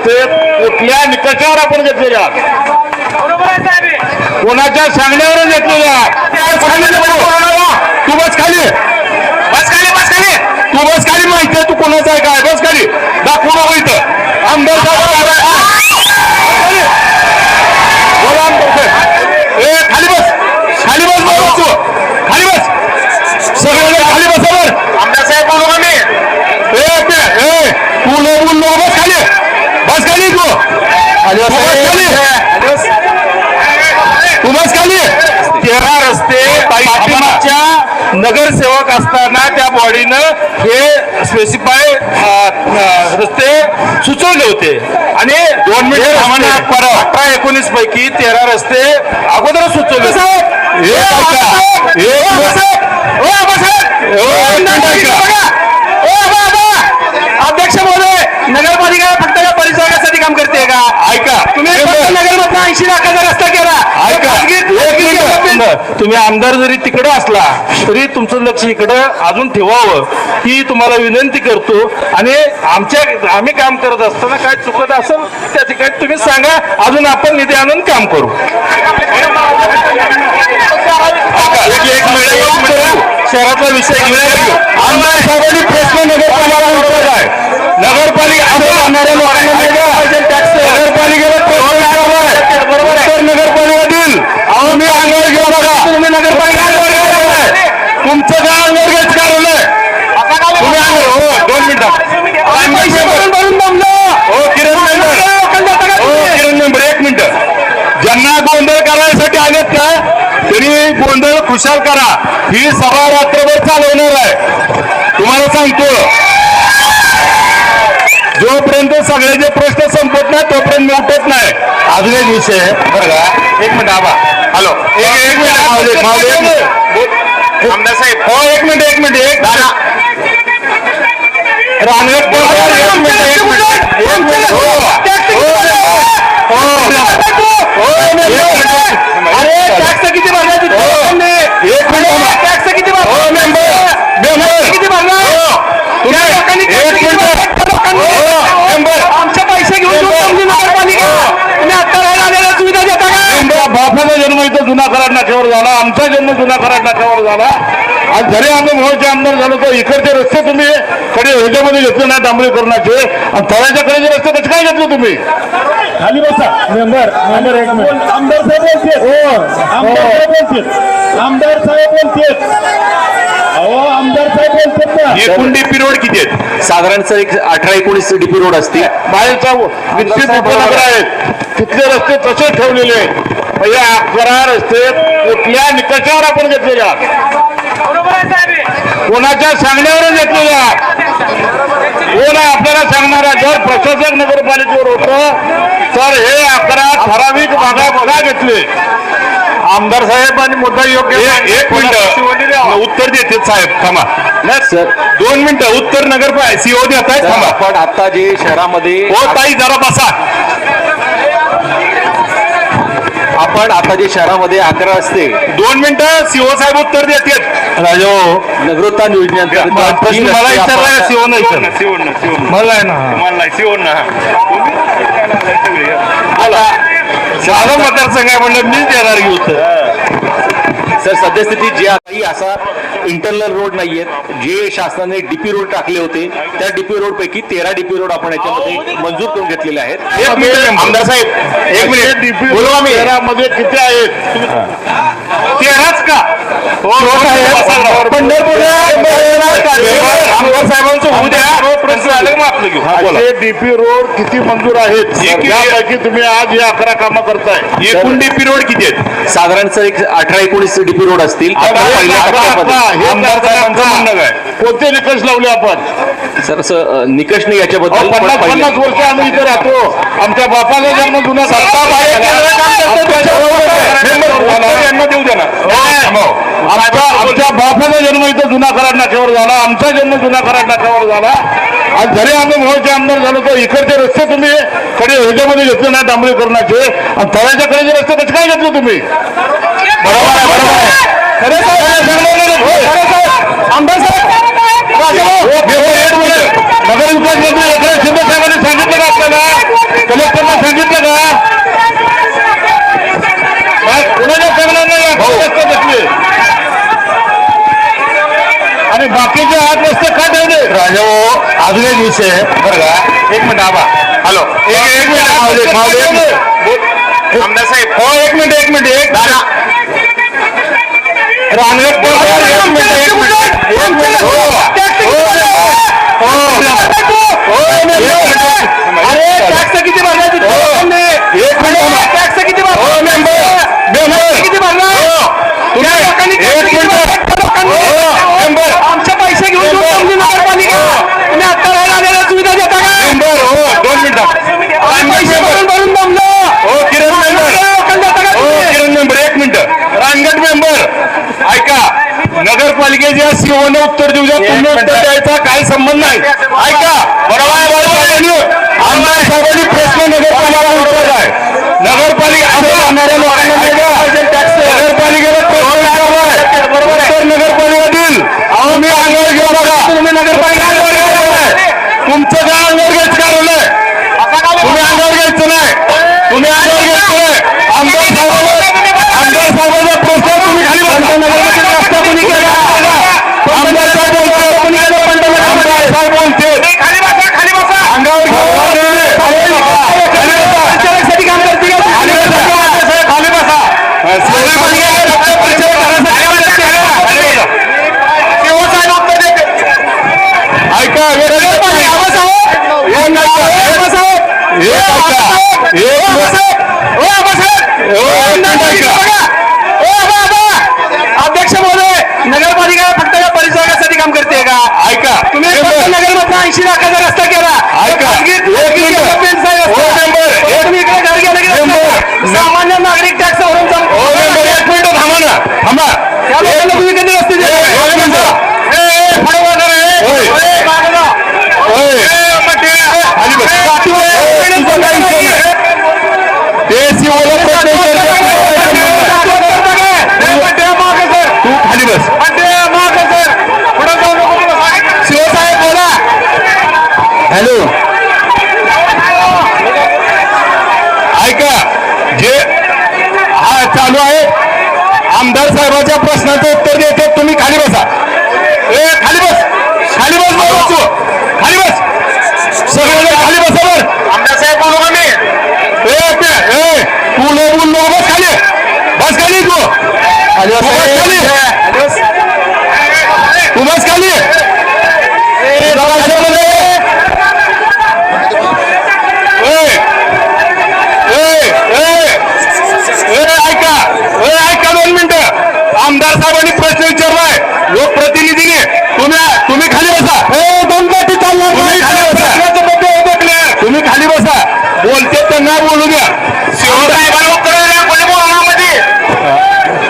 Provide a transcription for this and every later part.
रस्ते कुठल्या निकषावर आपण घेतलेले आहात? कोणाच्या सांगण्यावर घेतलेले आहात? तू बस खाली. बस खाली बस खाली. तू बस खाली माहिती आहे तू कोणाचा आहे काय? बस खाली. दाखवू नको इथं. आमदार साहेब. ए खाली बस. खाली बस तू. खाली बस. सगळे खाली बसा आमदार साहेब बोलू का मी? ए तू लो नको बस खाली तेरा रस्ते पाठीमागच्या नगरसेवक असताना त्या बॉडीनं हे स्पेसिफाय रस्ते सुचवले होते. आणि दोन मिनिटं हे. अठरा एकोणीस पैकी तेरा रस्ते अगोदर सुचवले होते. एक ऐका. एक अध्यक्ष महोदय नगरपालिका फक्त या परिसरासाठी काम करते का ऐका तुम्ही फक्त नगरमधला ऐंशी लाखाचा रस्ता केला. खाजगी- खाजगी development. तुम्ही आमदार जरी तिकडे असला तरी तुमचं लक्ष इकडे अजून ठेवावं ही तुम्हाला विनंती करतो. आणि आमच्या आम्ही काम करत असताना काय चुकत असेल त्या ठिकाणी तुम्ही सांगा अजून आपण निधी आणून काम करू. शहरातला विषय आमदार साहेबांनी प्रश्न नगरपालिका नगरपालिका असं राहणाऱ्या लोकांना नाही का? नगरपालिकेला प्रश्न विचारलाय बरोबर तर नगरपालिका देईल अहो मी अंगावर घेऊ बघा तुम्ही नगरपालिका अंगावर घ्या. तुमचं काय अंगावर घ्यायचं कारण आहे तुम्ही अंगावर हो दोन मिनिटं पैसे भरून भरून दमलं हो किरण मेंबर हो किरण मेंबर एक मिनिट ज्यांना गोंधळ करायसाठी आलेत का त्यांनी गोंधळ खुशाल करा ही सभा रात्रभर चालवणार आहे. तुम्हाला सांगतो. जोपर्यंत सगळ्याचे प्रश्न संपत नाही तोपर्यंत मी उठत नाही. अजून एक विषय आहे. बरं का? एक मिनिट आबा. हॅलो. एक एक मिनिट. आमदार साहेब. हो एक मिनिट एक मिनिट एक मिनिट. हो हो हो. अरे टॅक्स किती भरला हो. एक मिनिट टॅक्स किती भरला हो मेंबर मेंबर किती भरला तुम्ही त्या लोकांनी एक टॅक्स किती मिनिट भरला? त्या लोकांनी हो, मेंबर. आमचे पैसे घेऊन मेंबर. तुम्ही आमची नगरपालिका तुम्ही आता राहायला आलेल्या सुविधा देता का आमच्या बापाचा जन्म इथं जुना कराड नाक्यावर झाला आमचा जन्म जुना कराड नाक्यावर झाला. आज जरी आम्ही मोहचे आमदार झालो तर इकडचे रस्ते तुम्ही कडे ह्याच्यामध्ये घेतले नाही डांबरीकरणाचे. आणि तळ्याच्या कडेचे रस्ते कसे काय घेतले तुम्ही? खाली बसा. मेंबर मेंबर एक मिनिट. आमदार साहेब बोलते हो आमदार साहेब बोलते आमदार साहेब बोलते अहो आमदार साहेब बोलतात ना. एकूण डीपी रोड किती आहेत? साधारणतः एक अठरा एकोणीस डीपी रोड असतील. बाहेरचा उपनगर आहेत. तिथले रस्ते तसे ठेवलेले आहेत. म्हणजे अकरा रस्ते कुठल्या निकषावर आपण घेतलेले आहात? कोणाच्या सांगण्यावर घेतलेले आहात? कोण आपल्याला सांगणारा जर प्रशासक नगरपालिकेवर होतं तर हे अकरा ठराविक भागा बघा घेतले? आमदार साहेब आणि मुद्दा योग्य एक मिनिट. उत्तर देते साहेब थांबा. नाही सर. दोन मिनिटं. उत्तर नगर सीओ देत आहेत थांबा. आपण आता जे शहरामध्ये हो ताई जरा बसा. आपण आता जे शहरामध्ये अकरा रस्ते दोन मिनिटं सीओ साहेब उत्तर देतात राजो नगरोत्थान योजनेअंतर्गत प्रश्न तीन मला रस्ते विचारला आपण- सीओ नाही मला आहे ना. मला माझा मतदारसंघ आहे म्हणलं मीच देणार घेऊ सर सद्यस्थितीत जे काही असा इंटरनल रोड नाहीयेत जे शासनाने डीपी रोड टाकले होते त्या डीपी रोड पैकी तेरा डीपी रोड आपण याच्यामध्ये मंजूर करून घेतलेले आहेत. एक मिनिट आमदार साहेब. एक मिनिट. मध्ये किती आहेत? तेराच का? हो पंढरपूर आमदार साहेबांचं होऊ द्या. प्रश्न आले मग आपलं घेऊ. हा, बोला. डीपी रोड किती मंजूर आहेत? एक- यापैकी तुम्ही आज हे अकरा कामं करताय. एकूण डीपी रोड किती आहेत? साधारणतः एक अठरा एकोणीस डीपी रोड असतील. आता हे पहिल्या आता- टप्प्यामध्ये. आता हे आमदार साहेबांचं म्हणणं काय? कोणते निकष लावले आपण? सर असं अ, निकष नाही याच्याबद्दल पण पन्नास पन्नास वर्ष आम्ही इथे राहतो. आमच्या बापाचा जन्म जुना सत्ता बाहेर. केलेलं काम करतो त्याच्याबरोबर मेंबर उत्तर यांना देऊ द्या ना. आमचा आमच्या बापाचा जन्म इथं जुना कराड नाक्यावर झाला आमचा जन्म जुना कराड नाक्यावर झाला. आज जरी आम्ही मोहचे आमदार झालो तर इकडचे रस्ते तुम्ही कडे ह्याच्यामध्ये घेतले नाही डांबरीकरणाचे. आणि तळ्याच्या कडेचे रस्ते कसे काय घेतले तुम्ही? बरोबर आहे बरोबर आहे. साहेब, आमदार. नगरविकास मंत्री एकनाथ शिंदे साहेबांनी सांगितलं का आपल्याला? कलेक्टरला सांगितलं का? आणि बाकीचे आठ रस्ते का ठेवले राजा भाऊ अजून एक विषय आहे, बरं का एक मिनिट आबा हॅलो। एक एक मिनिट मावले मावले एक मिनिट. आमदार साहेब हो एक मिनिट एक मिनिट एक दादा। रानगड एक मिनिट एक मिनिट। एक मिनिट हो। हो हो अरे टॅक्स किती भरला एक मिनिट टॅक्स किती भरला नगरपालिकेच्या सीओनं उत्तर देऊ द्या. तुम्ही उत्तर द्यायचा काही संबंध नाही. ऐका बरोबर. आमदार साहेबांनी प्रश्न नगरपालिका उत्तर आहे. नगरपालिका लोकांना नाही का? नगरपालिकेला प्रश्न विचारलाय. उत्तर नगरपालिका देईल अहो मी अंगावर घेऊ बघा तुम्ही नगरपालिका अंगावर घ्यायचं तुमचं काय अंगावर घ्यायचं कारण आहे तुम्ही अंगावर घ्यायचं नाही तुम्ही अंगावर घ्यायचं नाही आमदार साहेबांना आमदार साहेबांचा प्रश्न तुम्ही खाली बसा. रस्ता कोणी केला? आमदार साहेब बोलते. आमदार साहेब बोलते. अंगावर घ्या. खाली बसा. परिचारकसाठी काम करते का? खाली बसा. साहेब, खाली बसा. नगरपालिकेला रस्ता परिचय करण्यासाठी खाली बसा. खाली बसा. सीओ साहेब उत्तर देते. ऐका एक ऐका. एक ऐका. एक ऐका. अध्यक्ष महोदय नगरपालिका फक्त या परिसरासाठी काम करते का ऐका तुम्ही फक्त नगरमधून ऐंशी लाखाचा रस्ता केला ऐका. खाजगी- एक मिनिट. डेव्हलपमेंटचा रस्ता. हो, मेंबर. एक- तुम्ही इकडे घर गेलं की मेंबर. रस्ता. सामान्य नागरिक टॅक्स भरून हो मेंबर एक मिनिट थांबा ना थांबा त्या लोकांना तुम्ही कधी रस्ते दिले? एक मिनिट ए, ए, पुढे वाजवा रे, ए. होय. ए, मागं जा. होय. खाली बस. ए, तुझं काही विषय नाही. ते सीओला प्रश्न विचारतात. तू खाली बस शिव साहेब बोला हॅलो. ऐका जे हा चालू आहे आमदार साहेबाच्या प्रश्नाचं उत्तर देते तुम्ही खाली बसा. ए खाली बस खाली बस बोलू तू खाली बस. सगळे खाली बसा बर आमदार साहेब बोलू का मी? ए ए तू नो बोल बस खाली. बस खाली तू. खाली बस खाली तू बस खाली ए, जरा खाली बस रे. ए, ए, ए, ए, ऐका ए, ऐका दोन मिनिटं आमदार साहेबांनी प्रश्न विचारलाय. लोकप्रतिनिधीने तुम्ही तुम्ही खाली बसा. ए दोन पाठी चालणार तुम्ही खाली बसा. तुम्ही खाली बसा. बोलते त्यांना बोलू द्या. शिवसाहेबांना उत्तर द्या कोणी बोलण्यामध्ये?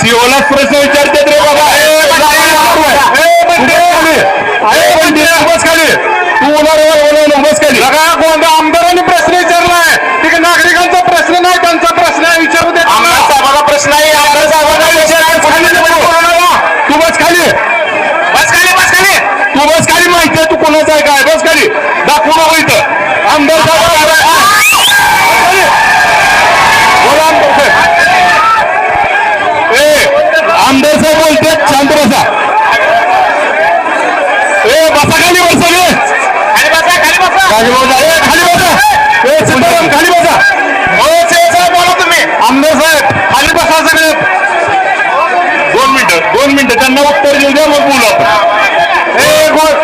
सीओलाच प्रश्न विचारतात रे बाबा. ए, ए, बंडे, खाली. ए, बंडे, बस खाली. तू बोला रे बोला बस खाली कोणत्या आमदारांनी प्रश्न विचारलाय तिकडे नागरिकांचा प्रश्न नाही त्यांचा प्रश्न आहे विचारू दे आमदार साहेबाला प्रश्न आहे आमदार साहेबांना तू बस खाली बस खाली बस खाली तू बस खाली माहिती आहे तू कोणाचा आहे काय बस खाली दाखवू नको इथं आमदार साहेब बोला आमदार साहेब ए आमदार साहेब बोलते शांत बसा ए बसा खाली बसा रे खाली बसा खाली बसा खाली बसा ए खाली बसा ए खाली बसा. हो साहेब बोला तुम्ही. आमदार साहेब खाली बसा सगळे. दोन मिनिटं दोन मिनिटं. त्यांना उत्तर देऊ द्या मग बोलू आपण. ए गो-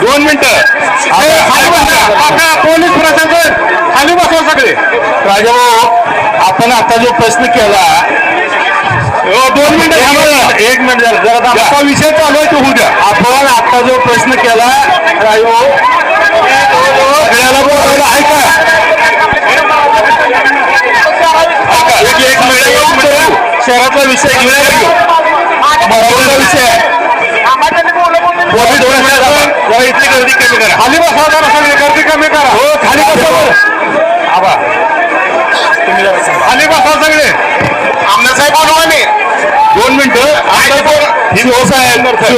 दोन मिनिटं. खाली बसा. काका, पोलीस प्रशासन. खाली बसा सगळे. राजाभाऊ आपण आता जो प्रश्न केला दोन मिनिटं. एक मिनिट झालं जरा विषय चालू आहे तो होऊ द्या. आपण आता जो प्रश्न केला बोलायला ऐका. ऐका एक एक मिनिट शहरातला विषय घेऊया विषय कोविड जरा इथली गर्दी कमी करा. खाली बसा जरा गर्दी कमी करा. हो खाली बसा आबा तुम्ही. खाली बसा सगळे. आमदार साहेब बोलू आम्ही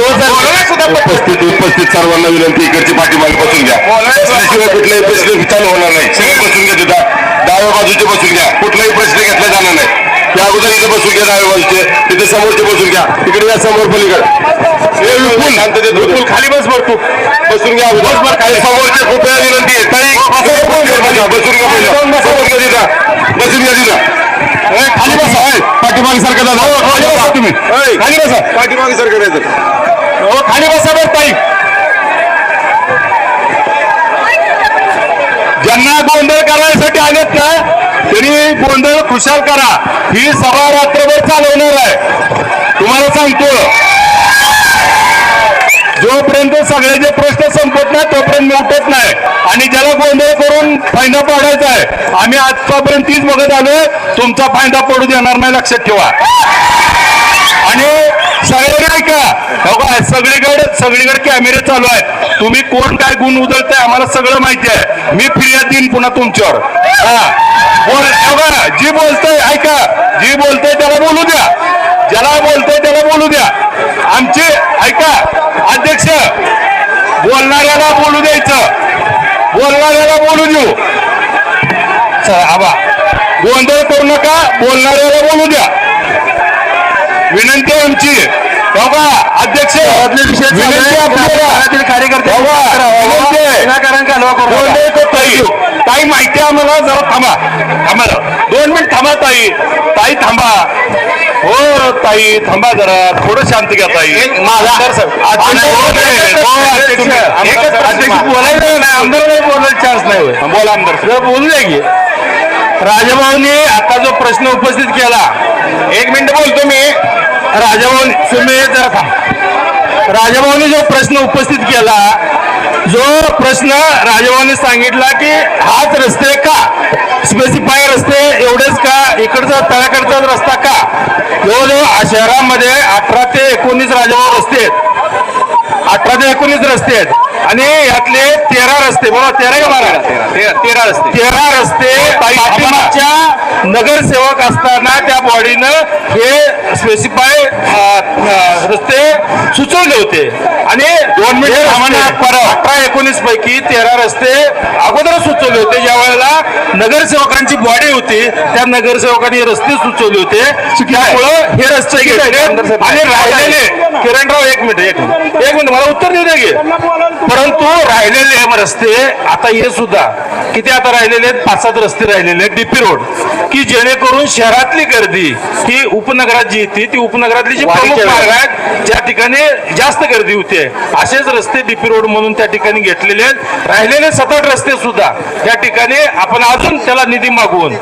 उपस्थित उपस्थित सर्वांना विनंती इकडची पाठीमागे बसून घ्या बसल्याशिवाय कुठलाही प्रश्न चालू होणार नाही सगळे बसून घ्या तिथं डाव्या बाजूचे बसून घ्या कुठलाही प्रश्न घेतला जाणार नाही त्या अगोदर इथे बसून घ्या डाव्या बाजूचे तिथे समोरचे बसून घ्या इकडे या समोर पलीकडे हे विपुल शांततेत विपुल खाली बस बघ तू बसून घ्या बस बस खाली समोरचे खूप वेळा विनंती आहे बसून घ्या. बसून घ्या पहिलं. समोर घ्या तिथं बसून घ्या तिथं खाली बसा. ए, पाठीमागे सारखं दादा खाली बसा. तुम्ही. खाली बसा. पाठीमागे सारखं राहायचं हो खाली बसा बरं ताई. ज्यांना गोंधळ करायसाठी आलेत ना त्यांनी गोंधळ खुशाल करा. ही सभा रात्रभर चालवणार आहे. तुम्हाला सांगतो. जोपर्यंत सगळ्याचे प्रश्न संपत नाही तोपर्यंत मी उठत नाही. आणि ज्याला गोंधळ करून फायदा पाडायचा आहे आम्ही आजपर्यंत तीच बघत आलोय तुमचा फायदा पडू देणार नाही लक्षात ठेवा. आणि सगळे ऐका का, सगळीकडे सगळीकडे कॅमेरे चालू आहेत. तुम्ही कोण काय गुण उधळताय आम्हाला सगळं माहिती आहे. मी फिर्याद देईन पुन्हा तुमच्यावर. हा. बोल हो जी बोलतोय ऐका जी बोलतोय त्याला बोलू द्या. ज्याला बोलतोय त्याला बोलू द्या. आमचे ऐका अध्यक्ष बोलणाऱ्याला बोलू द्यायचं. बोलणाऱ्याला बोलू देऊ. आबा. गोंधळ करू नका बोलणाऱ्याला बोलू द्या. विनंती आमची. हो अध्यक्ष कार्यकर्ते. ताई. ताई माहिती आम्हाला? जरा थांबा. थांबा. दोन मिनिट थांबा ताई. ताई थांबा. हो ताई थांबा जरा. थोडं शांत घ्या ताई. माझा बोलायचं नाही आमदार नाही बोलायला चान्स नाही होय. बोला आमदार बोलू द्या की राजाभाऊनी आता जो प्रश्न उपस्थित केला एक मिनिट बोलतो मी. राजाभाऊ सुमे जरा थांब. राजाभाऊनी जो प्रश्न उपस्थित केला जो प्रश्न राजाभाऊनी सांगितला की हाच रस्ते का? स्पेसिफाय रस्ते एवढेच का? इकडचा तळ्याकडचा रस्ता का? जवळजवळ शहरामध्ये अठरा ते एकोणीस राजाभाऊ रस्ते आहेत. अठरा ते एकोणीस रस्ते आहेत. आणि यातले तेरा रस्ते बरोबर तेरा का बारा? तेरा रस्ते. तेरा रस्ते पाठीमागच्या नगरसेवक असताना त्या बॉडीनं हे स्पेसिफाय रस्ते सुचवले होते. आणि दोन मिनिट अठरा एकोणीस पैकी तेरा रस्ते अगोदर सुचवले होते. ज्या वेळेला नगरसेवकांची बॉडी होती त्या नगरसेवकांनी रस्ते सुचवले होते. त्यामुळं हे रस्ते घेतले आणि राहिलेले किरणराव एक मिनिट एक मिनिट. एक मिनिट मला उत्तर देऊ दे की. परंतु राहिलेले हे रस्ते आता हे सुद्धा. किती आता राहिलेले आहेत? पाच सात रस्ते राहिलेले आहेत. DP road. की जेणेकरून शहरातली गर्दी ही उपनगरात जी येते ती उपनगरातली जी प्रमुख मार्ग आहेत ज्या ठिकाणी जास्त गर्दी होते. असेच रस्ते डीपी रोड म्हणून त्या ठिकाणी घेतलेले आहेत. राहिलेले सात आठ रस्ते सुद्धा या ठिकाणी आपण अजून त्याला निधी मागवून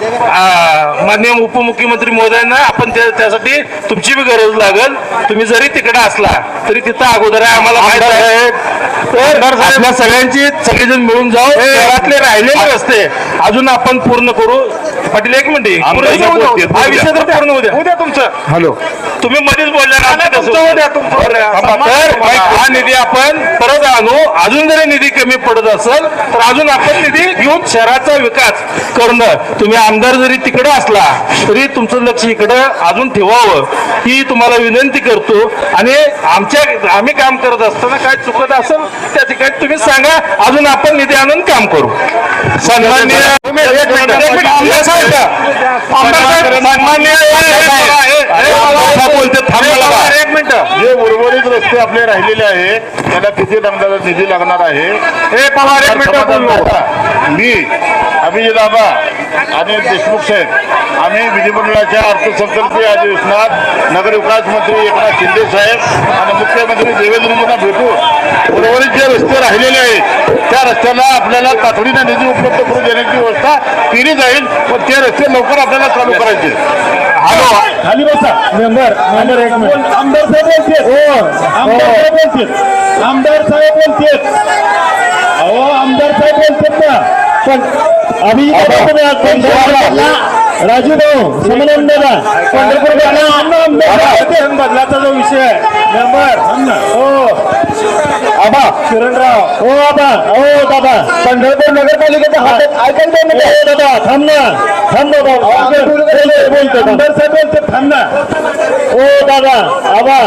माननीय उपमुख्यमंत्री महोदयांना आपण त्या- त्यासाठी तुमची बी गरज लागल. तुम्ही जरी तिकडे असला तरी तिथं अगोदर आहे. आम्हाला माहीत आहे. तर आपल्या सगळ्यांची सगळेजण मिळून जाऊ. शहरातले राहिलेले रस्ते. अजून आपण पूर्ण करू. पाटील एक मिनिट. पूर्ण आमदार. बोलतील, हा विषय तर पूर्ण होऊ द्या. उद्या तुमचं. हॅलो. तुम्ही मध्येच बोलल्या ना आता तसं. थांबा. तर हा निधी आपण परत आणू. अजून जरी निधी कमी पडत असेल तर अजून आपण निधी घेऊन शहराचा विकास करणं. तुम्ही आमदार जरी तिकडे असला तरी तुमचं लक्ष इकडं अजून ठेवावं. ही तुम्हाला विनंती करतो. आणि आमच्या आम्ही काम करत असताना काय चुकत असेल त्या ठिकाणी तुम्ही सांगा. अजून आपण निधी आणून काम करू. सन्माननीय एक मिनिट, जे उर्वरित रस्ते आपले राहिलेले आहेत त्याला किती रंगाचा निधी लागणार आहे? हे पवार एक मिनिट. मी अभिजित आबा आणि देशमुख साहेब आम्ही विधिमंडळाच्या अर्थसंकल्पीय अधिवेशनात नगरविकास मंत्री एकनाथ शिंदे साहेब आणि मुख्यमंत्री देवेंद्रजींना भेटू. उर्वरित जे रस्ते राहिलेले आहेत त्या रस्त्याला आपल्याला तातडीनं निधी उपलब्ध करून देण्याची व्यवस्था केली जाईल पण ते रस्ते लवकर आपल्याला चालू करायचे हॅलो खाली बसा मेंबर मेंबर एक मिनिट आमदार साहेब बोलते हो आमदार साहेब बोलते आमदार साहेब बोलते अहो आमदार साहेब बोलते ना पण आम्ही राजू भाऊ समनंद पंढरपूर बदलाचा जो विषय आहे मेंबर हो आबा किरणराव. हो आबा हो दादा पंढरपूर नगरपालिकेच्या हातात ऐकून दे म्हणजे दादा थांब ना. थांब बाबा. बोलतो आमदार साहेब बोलतो थांब. ना. हो दादा आबा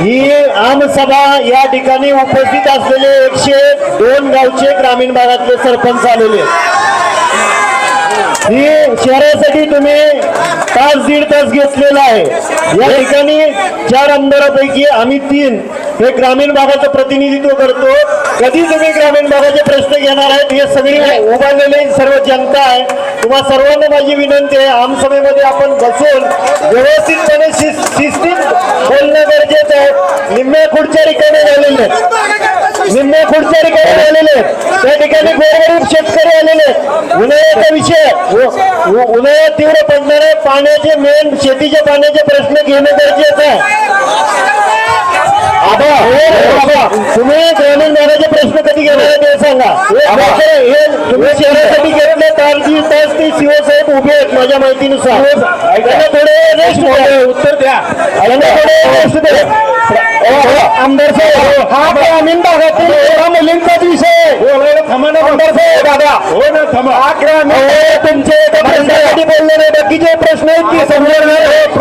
ही आमसभा या ठिकाणी उपस्थित असलेले एकशे दोन गावचे ग्रामीण भागातले सरपंच आलेले. ही शहरासाठी तुम्ही तास दीड तास घेतलेला आहे. या ठिकाणी चार आमदारापैकी आम्ही तीन. हे ग्रामीण भागाचं प्रतिनिधित्व करतो. कधी तुम्ही ग्रामीण भागाचे प्रश्न घेणार आहेत हे सगळी उभारलेले सर्व जनता आहे. तुम्हा सर्वांना माझी विनंती आहे आमसभेमध्ये आपण बसून व्यवस्थितपणे शिस्तीत बोलणं गरजेचं आहे. निम्म्या खुर्च्या रिकामे झालेले आहेत. निम्म्या खुर्च्या रिकामे झालेले आहेत. त्या ठिकाणी गोरगरीब शेतकरी आलेले आहेत. उन्हाळ्याचा विषय उन्हाळ्यात तीव्र पडणारे पाण्याचे मेन शेतीच्या पाण्याचे प्रश्न घेणे गरजेचं आहे. आता तुम्ही ग्रामीण भागाचे प्रश्न कधी घेणार ते सांगा. हे तुम्ही शहरासाठी घेतले तर जी तास ते शिवसाहेब उभे आहेत माझ्या माहितीनुसार. त्यांना थोडे रेस्ट उत्तर द्या. त्यांना थोडे रेस्ट द्या. हो, हो. आमदार साहेब हा ग्रामीण भागातील हो. मुलींचाच विषय थांबा आमदार साहेब. दादा. हो ना थांबा. हा ग्रामीण तुमचे एका प्रश्नासाठी बोलले नाही? बाकीचे प्रश्न आहेत की समजणार